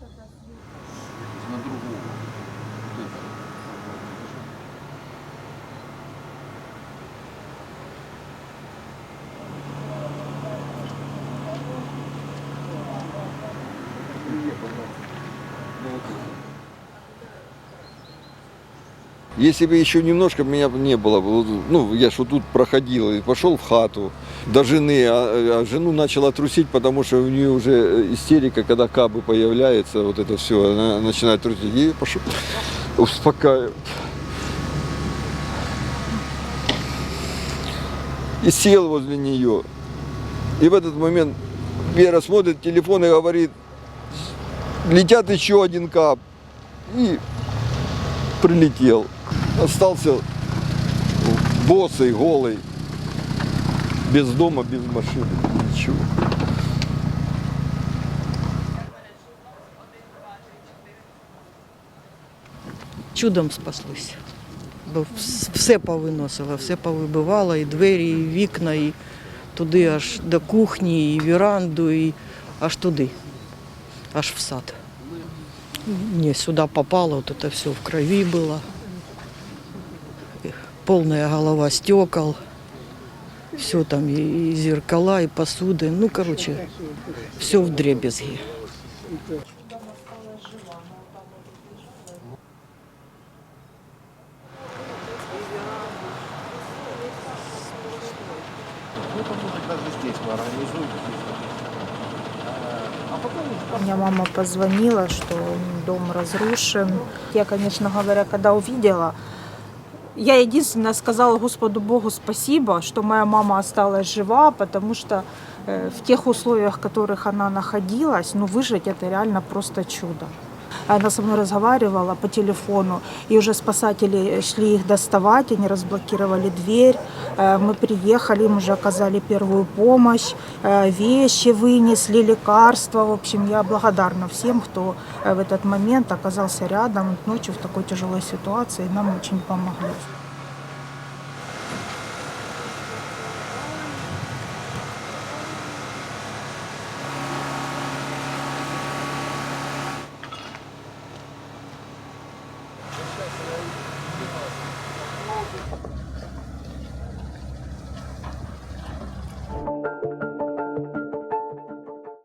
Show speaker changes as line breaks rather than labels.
На другого.
Если бы еще немножко меня не было, ну, я что тут проходил и пошел в хату до жены, а, а жену начала трусить, потому что у нее уже истерика, когда кабы появляется, вот это все, она начинает трусить. И пошел успокаивать. И сел возле нее. И в этот момент Вера смотрит телефон и говорит, летят еще один кап. И прилетел. Остался босый, голый, без дома, без машины, ничего.
чудом спаслися. Бо вс- все повиносило, все повибивало, і двері, і вікна, і туди аж до кухні, і віранду, і аж туди, аж в сад. Не, сюда попало, вот это все в крови было. И Полная голова стекол. Все там, и, зеркала, и посуды. Ну, короче, все в дребезги.
Мне мама позвонила, что дом разрушен. Я, конечно говоря, когда увидела, я единственное сказала Господу Богу спасибо, что моя мама осталась жива, потому что э, в тех условиях, в которых она находилась, ну выжить это реально просто чудо. Она со мной разговаривала по телефону, и уже спасатели шли их доставать, они разблокировали дверь. Э, Мы приехали, им уже оказали первую помощь, э, вещи вынесли, лекарства. В общем, я благодарна всем, кто э, в этот момент оказался рядом ночью в такой тяжелой ситуации, нам очень помогли.